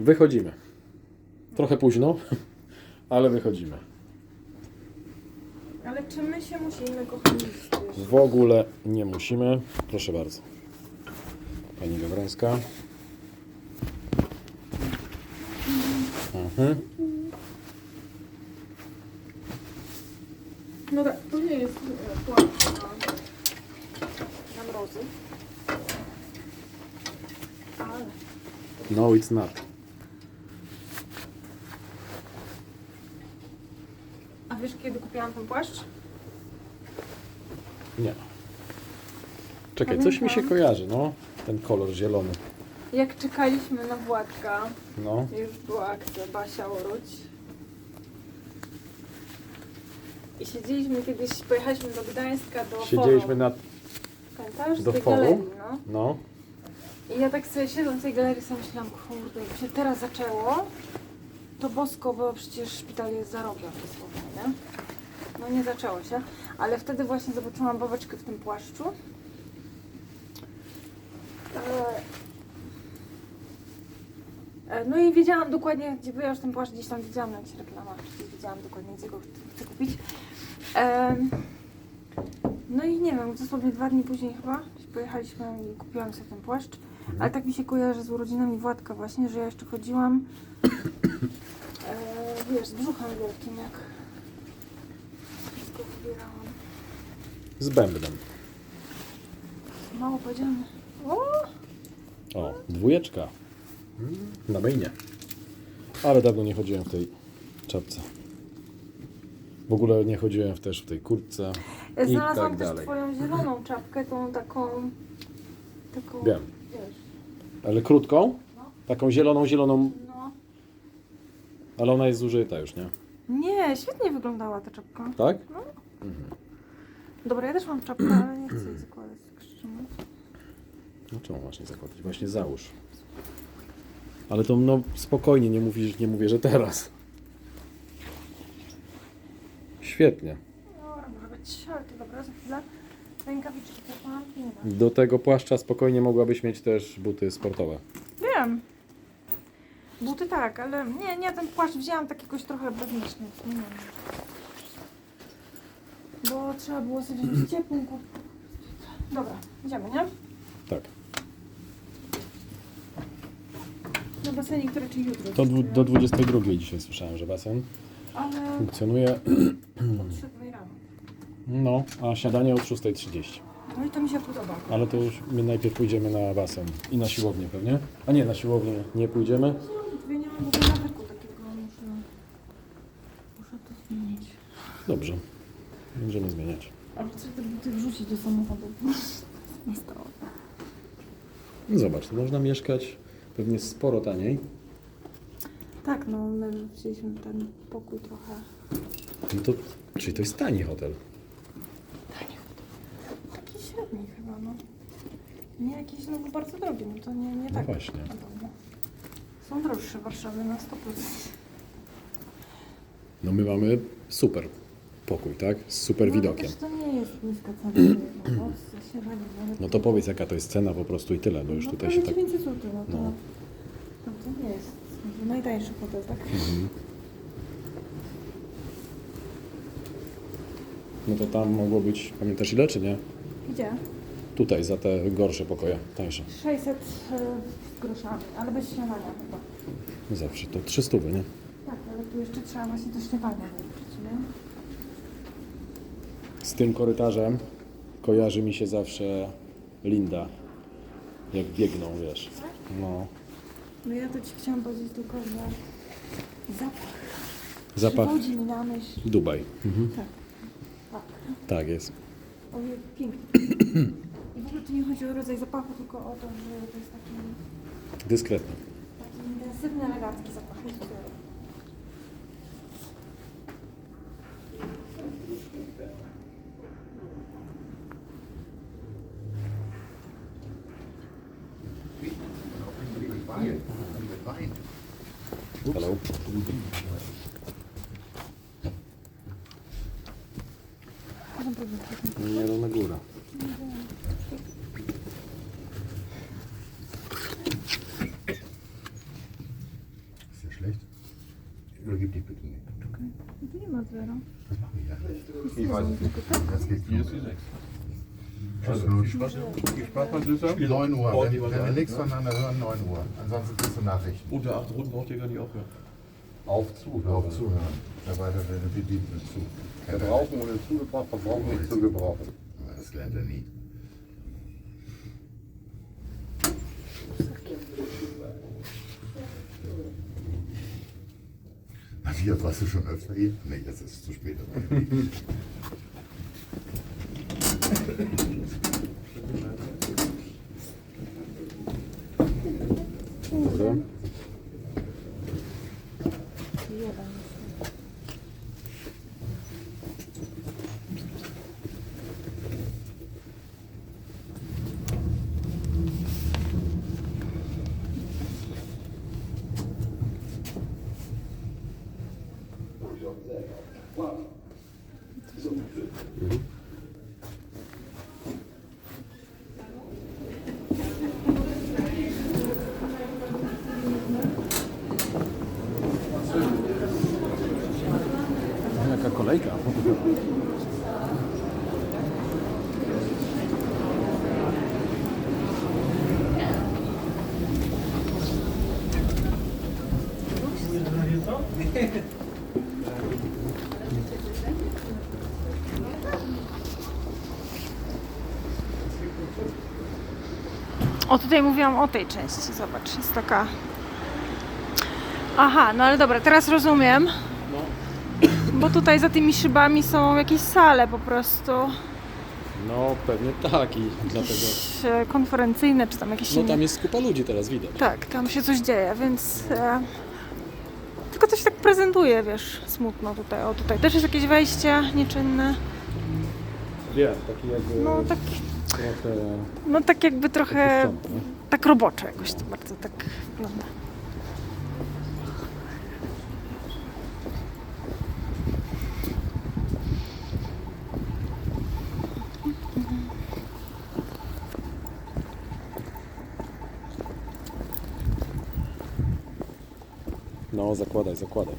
Wychodzimy. Trochę późno, ale wychodzimy. Ale czy my się musimy, kochani, spieszyć? W ogóle nie musimy. Proszę bardzo. Pani Gawrońska. Mhm. No tak, to nie jest e, płatne na, na mrozy. Ale No, it's not. A wiesz, kiedy kupiłam ten płaszcz? Nie. Czekaj, coś mi się Pamiętam. kojarzy, no. Ten kolor zielony. Jak czekaliśmy na Władka, No. już była akcja Basia Urodź. I siedzieliśmy kiedyś, pojechaliśmy do Gdańska, do Siedzieliśmy forum. na... Pamiętasz? do Z tej forum? galerii, no. No. I ja tak sobie siedząc w tej galerii sobie myślałam, kurde, jakby się teraz zaczęło, to bosko, bo przecież szpital jest za rogiem dosłownie, nie? No nie zaczęło się, ale wtedy właśnie zobaczyłam babeczkę w tym płaszczu. E, e, No i wiedziałam dokładnie, gdzie był, ja już ten płaszcz gdzieś tam widziałam na jakichś reklamach, czyli wiedziałam dokładnie, gdzie go ch- chcę kupić. No i nie wiem, dosłownie dwa dni później chyba pojechaliśmy i kupiłam sobie ten płaszcz. Ale tak mi się kojarzy z urodzinami Władka właśnie, że ja jeszcze chodziłam e, wiesz, z brzuchem wielkim, jak wszystko wybierałam. Z bębnem. Mało powiedziane. O! O, dwójeczka. Na mainie. Ale dawno nie chodziłem w tej czapce. W ogóle nie chodziłem też w tej kurtce. Znalazłam tak też dalej. twoją zieloną czapkę, tą taką... taką Wiem. Wiesz, Ale krótką? No. Taką zieloną, zieloną, no. ale ona jest zużyta już, nie? Nie, świetnie wyglądała ta czapka. Tak? Dobra, ja też mam czapkę, ale nie chcę jej zakładać, mówiąc. No czemu masz nie zakładać? Właśnie załóż. Ale to no spokojnie, nie, mówisz, nie mówię, że teraz. Świetnie. Dobra, może być, ale to dobra, za chwilę. Rękawiczki też mam inne. Do tego płaszcza spokojnie mogłabyś mieć też buty sportowe. Wiem. Buty tak, ale nie, nie, ten płaszcz wzięłam tak jakoś trochę bezmyślnie. Nie wiem. Bo trzeba było sobie ciepłą kurtkę. Dobra, idziemy, nie? Tak. Do basenie, który czy jutro. To dwu, do 22 dzisiaj słyszałem, że basen Ale funkcjonuje. od 7 rano. No, a śniadanie od 6.30. No i to mi się podoba. Ale to już my najpierw pójdziemy na basen i na siłownię pewnie. A nie, na siłownię nie pójdziemy. Ja nie mam w ogóle nawyku takiego, muszę... Muszę to zmienić. Dobrze. Będziemy zmieniać. Ale chcę do samochodu. Nie stało. No Zobacz, tu można mieszkać pewnie sporo taniej. Tak, no my wzięliśmy ten pokój trochę. No to, czyli to jest tani hotel. Taki średni chyba, no. Nie jakiś no bardzo drogi, no to nie, nie No tak. właśnie. Są droższe w Warszawie na 100%. No my mamy super pokój, tak? Z super no, widokiem. To nie jest niska cena. no, nawet- No to powiedz jaka to jest cena po prostu i tyle, bo już no, tutaj się tak... 900 zł, no to, No. no. to nie jest najtańszy hotel, tak? Mhm. No to tam mogło być, pamiętasz ile czy nie? Gdzie? Tutaj, za te gorsze pokoje, tańsze. 600 e, z groszami, ale bez śniadania chyba. Zawsze to 300, nie? Tak, ale tu jeszcze trzeba właśnie do śniadania włączyć, nie? Z tym korytarzem kojarzy mi się zawsze Linda. Jak biegną, wiesz. No. No ja to ci chciałam powiedzieć tylko, że zapach Zapach przywodzi mi na myśl. Dubaj. Mhm. Tak, tak. Tak jest. Ojej, pięknie. I w ogóle tu nie chodzi o rodzaj zapachu, tylko o to, że to jest taki, Dyskretnie. taki intensywny, elegancki zapach. Nie wiem. Hello. Nie, no na górę. Spaß beim Süßer. 9 Uhr. Wenn, die wenn wir nichts voneinander hören, 9 Uhr. Ansonsten kriegst du Nachrichten. Unter 8 Runden braucht ihr gar nicht aufhören. Auf zu. Hör auf zuhören. Da weiter deine Bedienung zu. Verbrauchen ohne zugebracht, verbrauchen nicht zu gebrauchen. Das lernt er nie. Matthias, warst du schon öfter hier? Nee, jetzt ist es zu spät. O, tutaj mówiłam o tej części, zobacz, jest taka... Aha, no ale dobra, teraz rozumiem. Bo tutaj za tymi szybami są jakieś sale po prostu. No pewnie tak i dlatego... Jakieś e, konferencyjne, czy tam jakieś No inne. tam jest kupa ludzi teraz widać. Tak, tam się coś dzieje, więc... E... Tylko się tak prezentuje, wiesz, smutno tutaj. O, tutaj też jest jakieś wejście nieczynne. Wiem, taki jakby No tak, trochę... no tak jakby trochę... Tak roboczo jakoś to bardzo tak wygląda. No zakładaj, zakładaj.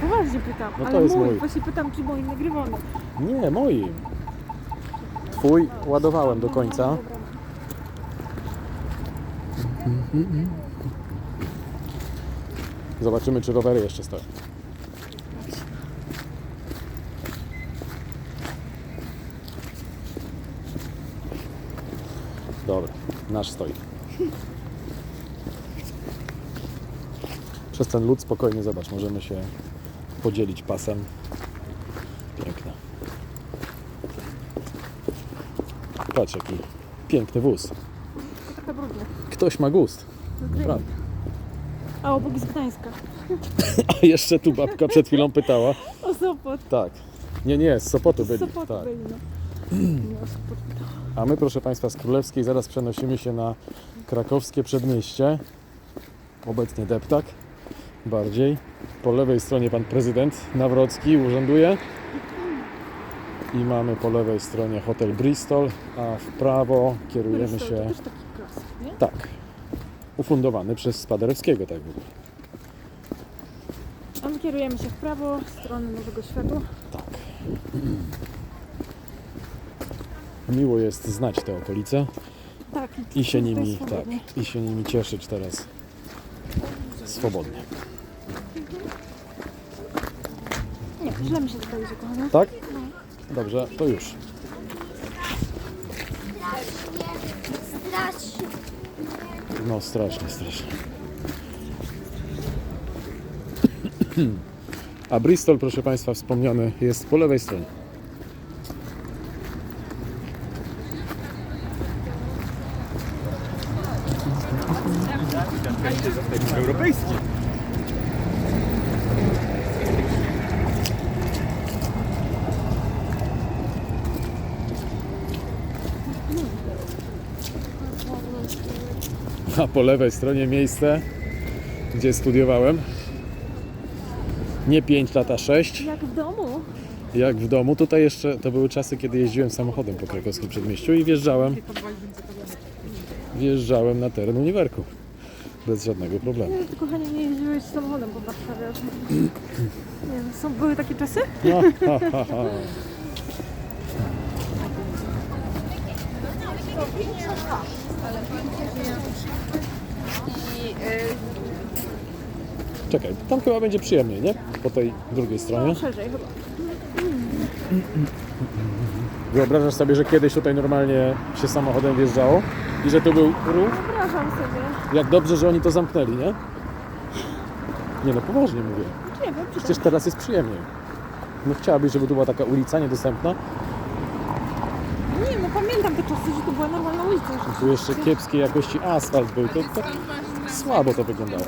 Poważnie pytam, No to ale jest mój, mój. właśnie pytam, czy mój nagrywany. Nie, moim. Twój ładowałem do końca. Zobaczymy, czy rowery jeszcze stoją. Dobra, nasz stoi. Przez ten lód spokojnie zobacz, możemy się podzielić pasem. Patrz jaki piękny wóz. Taka brudna. Ktoś ma gust. Naprawdę. A obok jest Gdańska. A jeszcze tu babka przed chwilą pytała. O Sopot. Tak. Nie, nie, z Sopotu Z byli. Sopotu Tak. byli, no. Nie, o Sopot. A my, proszę Państwa, z Królewskiej zaraz przenosimy się na krakowskie przedmieście. Obecnie deptak. Bardziej. Po lewej stronie pan prezydent Nawrocki urzęduje. I mamy po lewej stronie hotel Bristol, a w prawo kierujemy Bristol się... To też taki klasyk, nie? Tak. Ufundowany przez Spaderewskiego, tak w ogóle. A my kierujemy się w prawo, w stronę Nowego Światu. Tak. Miło jest znać te okolice Tak. i się tutaj nimi, tak, i się nimi cieszyć teraz swobodnie. Nie, źle mi się tutaj idzie, kochana. Tak? Dobrze, to już. Strasznie. No strasznie, strasznie. A Bristol, proszę Państwa, wspomniany jest po lewej stronie. A po lewej stronie miejsce, gdzie studiowałem. Nie 5 lata 6, Jak w domu. jak w domu. Tutaj jeszcze to były czasy, kiedy jeździłem samochodem po krakowskim przedmieściu i wjeżdżałem, wjeżdżałem na teren uniwerku. Bez żadnego problemu. Ty, kochanie, nie jeździłeś samochodem po Warszawie. Nie wiem, są, były takie czasy? No, ha, ha, ha. Czekaj, tam chyba będzie przyjemniej, nie? Po tej drugiej stronie. Szerzej chyba. Wyobrażasz sobie, że kiedyś tutaj normalnie się samochodem wjeżdżało i że tu był ruch? Wyobrażam sobie. Jak dobrze, że oni to zamknęli, nie? Nie no, poważnie mówię. Nie wiem, Przecież teraz jest przyjemniej. No chciałabyś, żeby tu była taka ulica niedostępna? Nie, no pamiętam te czasy, że to była normalna Że... Tu jeszcze kiepskiej jakości asfalt był. To tak słabo to wyglądało.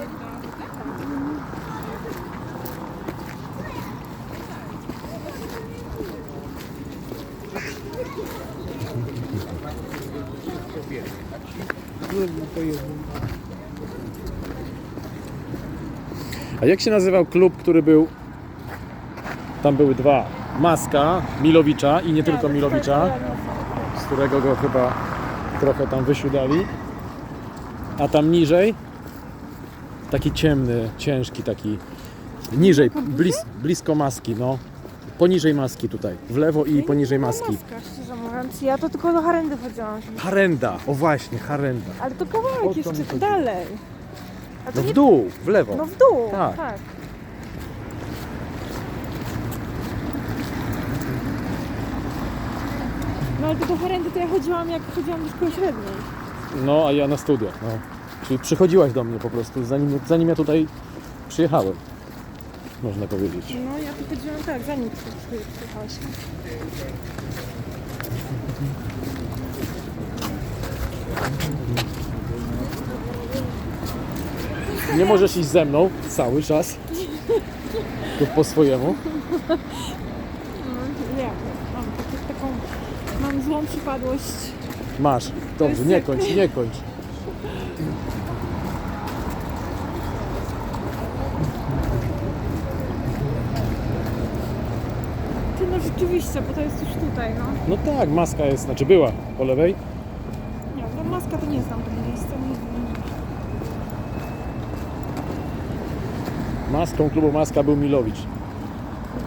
A jak się nazywał klub, który był... Tam były dwa. Maska, Milowicza i nie tylko Milowicza z którego go chyba trochę tam wysiudali. A tam niżej taki ciemny, ciężki taki niżej, blis, blisko maski, no. Poniżej maski tutaj, w lewo i poniżej maski. Maska, szczerze mówiąc. Ja to tylko do harendy chodziłam. Harenda, o właśnie, harenda. Ale to O kawałek mi jeszcze chodzi? dalej. A to No w nie... dół, w lewo. No w dół, Tak. tak. No ale do harendy to ja chodziłam jak chodziłam do szkoły średniej. No, a ja na studiach, no. Czyli przychodziłaś do mnie po prostu, zanim, zanim ja tutaj przyjechałem. Można powiedzieć. No ja tu chodziłam tak, zanim tu przyjechałaś. Nie możesz iść ze mną cały czas. Tu po swojemu. No jak? Mam takie, taką, mam złą przypadłość. Masz. Dobrze, nie kończ, nie kończ. Ty no rzeczywiście, bo to jest już tutaj, no. No tak, maska jest, znaczy była po lewej. Nie, no maska to nie znam tego miejsca. Nie. Maską klubu Maska był Milowicz.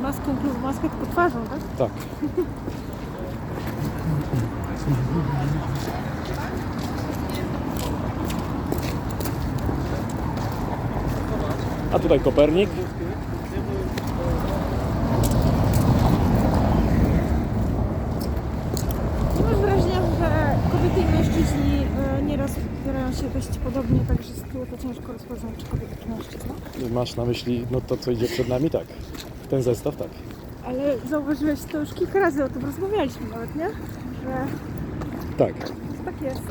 Maską klubu, maskę tylko twarzą, tak? Tak. A tutaj Kopernik. Nie masz wrażenia, że kobiety i mężczyźni e, nieraz ubierają się dość podobnie, także z tyłu to ciężko rozpoznać, czy kobieta, czy mężczyzna. Masz na myśli no to, co idzie przed nami? Tak. Ten zestaw, tak. Ale zauważyłeś to już kilka razy, o tym rozmawialiśmy nawet, nie? Że Tak. tak jest.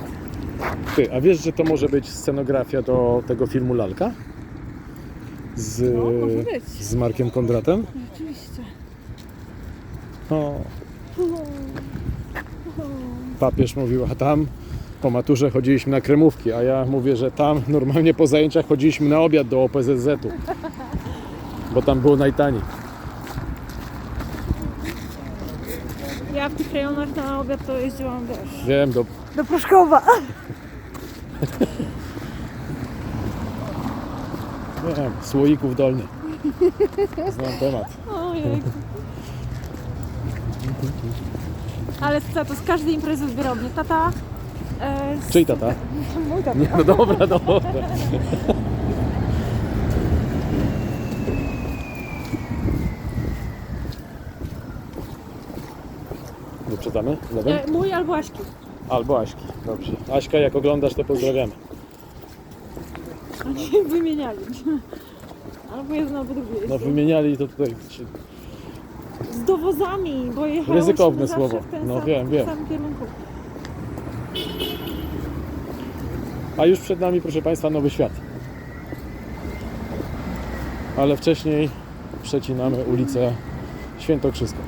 Ty, a wiesz, że to może być scenografia do tego filmu Lalka? Z, No, może być. z Markiem Kondratem? Rzeczywiście. O, papież mówił, a tam po maturze chodziliśmy na kremówki, a ja mówię, że tam normalnie po zajęciach chodziliśmy na obiad do OPZZ-u, bo tam było najtaniej. Ja w tych rejonach na obiad to jeździłam, wiesz, Wiem, do, do Pruszkowa. wiem, słoików dolny. Znam temat. Ojej. Ale co, to z każdej imprezy mnie tata. E, z... Czyj tata? Mój tata. Nie, no dobra, dobra. Lewym? E, mój albo Aśki. Albo Aśki. Dobrze. Aśka, jak oglądasz, to pozdrawiamy. Oni wymieniali. Albo jedno, albo drugie. No wymieniali to tutaj. się- Z dowozami, bo jechałyśmy Ryzykowne zawsze słowo. W ten No sam, wiem, w wiem. samym kierunku. A już przed nami, proszę Państwa, nowy świat. Ale wcześniej przecinamy ulicę Świętokrzyską.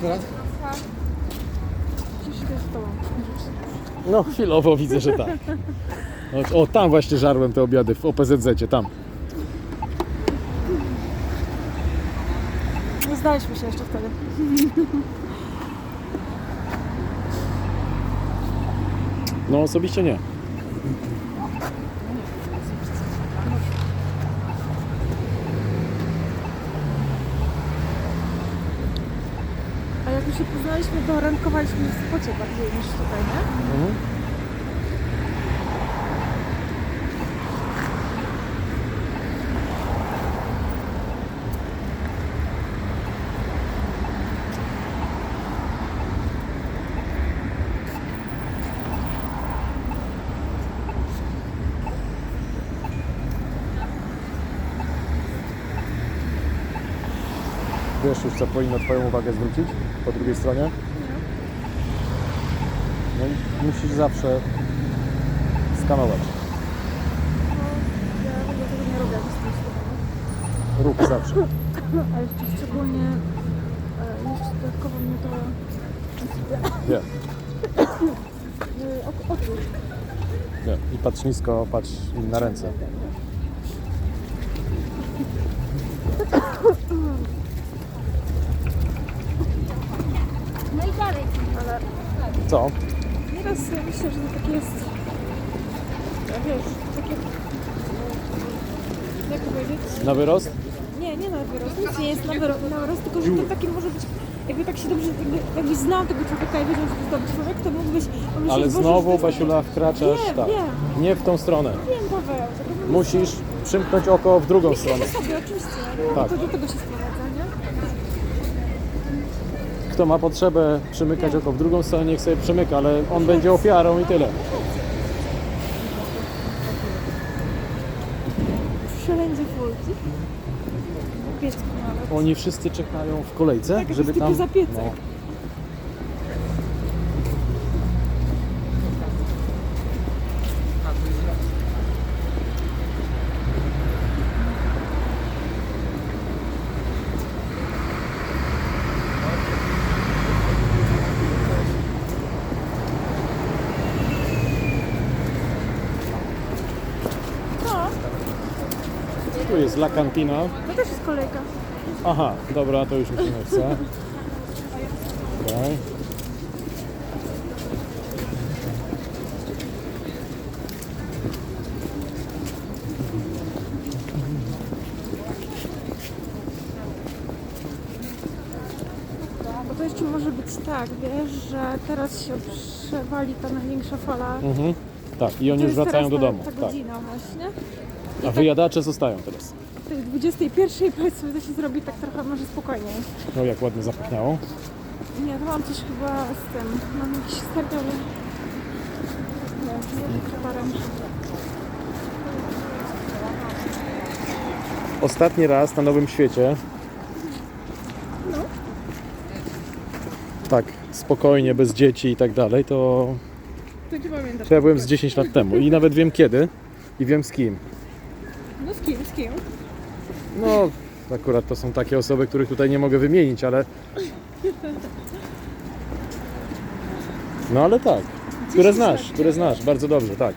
teraz? Przecież to jest to. No chwilowo widzę, że tak. O, tam właśnie żarłem te obiady w OPZZ, tam. Nie znaliśmy się jeszcze wtedy. No osobiście nie. A jak już się poznaliśmy, to randkowaliśmy w spocie bardziej niż tutaj, nie? Mhm. Wiesz już co powinno Twoją uwagę zwrócić po drugiej stronie? No i musisz zawsze skanować. Ja w ogóle tego nie robię, jak jestem z Rób zawsze. A jeszcze szczególnie, e, jeszcze dodatkowo mnie to Nie, e, ok- oczu. nie. I patrz nisko, patrz im na ręce. No i dalej. Ale Co? nieraz myślę, że to takie jest, ja wiesz, takie, jak powiedzieć, Na wyrost? nie, nie na wyrost, nic nie jest na wyrost, na wyrost tylko że to takie może być, jakby tak się dobrze, jakby, jakbyś znał tego człowieka i wiedział, że to jest dobry człowiek, to mógłbyś pomyśleć, Ale Boże, że znowu, to jest Basiula, wkraczasz Wiem, tak. wiem. Nie w tą stronę. Wiem, Paweł, tylko Musisz przymknąć oko w drugą stronę. to sobie, oczywiście, Tak. to do tego się sprowadza, nie? Kto ma potrzebę przymykać oko w drugą stronę, niech sobie przymyka, ale on będzie ofiarą i tyle. Wszędzie full. Piecku nawet. Oni wszyscy czekają w kolejce, Tak, żeby tam... typu zapiecek. No. No, Tu jest La Cantina. to też jest kolejka. Aha, dobra, to już mi się nie chce. Okej. Bo to jeszcze może być tak, wiesz, że teraz się przewali ta największa fala. Mhm. Tak, i oni To już jest wracają teraz do ta, domu. Ta Tak. godzina właśnie. A wyjadacze zostają teraz. W tej 21 powiedzmy to się zrobi tak trochę może spokojniej. No jak ładnie zapachniało. Nie, to mam coś chyba z tym. Mam jakiś steriowy. Nie, z preparem. Ostatni raz na Nowym Świecie. Tak, spokojnie, bez dzieci i tak dalej, to, To nie pamiętasz. to ja byłem z 10 lat temu i nawet wiem kiedy i wiem z kim. No z kim, z kim? No, akurat to są takie osoby, których tutaj nie mogę wymienić, ale. No ale tak. Które znasz, które znasz, bardzo dobrze, tak.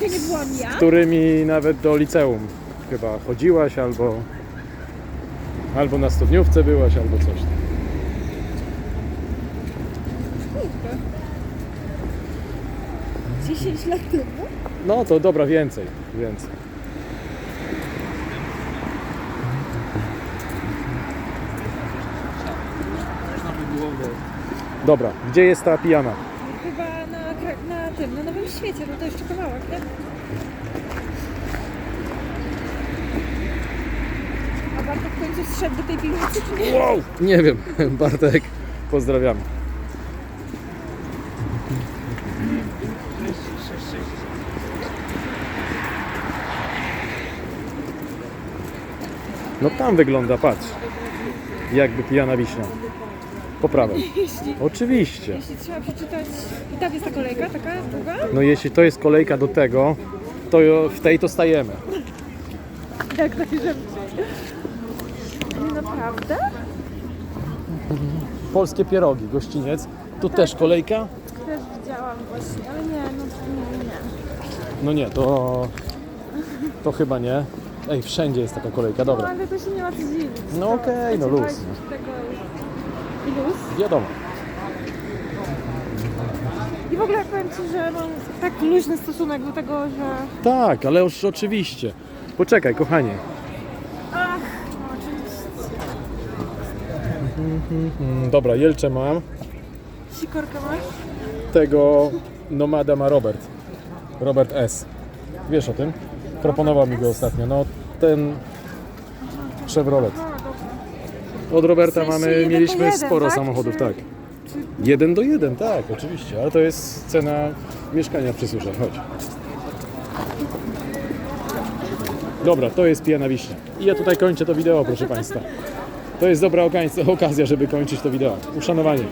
To nie byłam ja. Którymi nawet do liceum chyba chodziłaś, albo. Albo na studniówce byłaś, albo coś. tam. Kurde. 10 lat temu? No to dobra, więcej, więcej. Dobra, gdzie jest ta pijana? Chyba na, na tym, na Nowym Świecie, no to jeszcze kawałek, nie? A Bartek w końcu zszedł do tej piwnicy, czy nie? Wow! Nie wiem, Bartek, pozdrawiamy. No tam wygląda, patrz. Jakby pijana wiśnia. Po prawej. Jeśli, Oczywiście. jeśli trzeba przeczytać... I tam jest ta kolejka, taka długa? No jeśli to jest kolejka do tego, to w tej to stajemy. Jak najszybciej. Nie naprawdę? Polskie pierogi, gościniec. Tu też kolejka? Też widziałam właśnie, ale nie, no nie, nie. No nie, to, to chyba nie. Ej, wszędzie jest taka kolejka, No dobra. ale to się nie ma co dziwić. No okej, no luz. Tego... Luz. Wiadomo. I w ogóle powiem Ci, że mam tak luźny stosunek do tego, że... Tak, ale już oczywiście. Poczekaj, kochanie. Ach, no oczywiście. Dobra, Jelcze mam. Sikorkę masz? Tego nomada ma Robert. Robert S. Wiesz o tym? Proponował mi go ostatnio. No ten Chevrolet. Od Roberta W sensie mamy, jeden do mieliśmy jeden, sporo tak? samochodów, Czy- tak. Jeden do jeden, tak, oczywiście, ale to jest cena mieszkania w Przysusze. Chodź. Dobra, to jest pijana wiśnia. I ja tutaj kończę to wideo, proszę Państwa. To jest dobra okazja, żeby kończyć to wideo. Uszanowanie.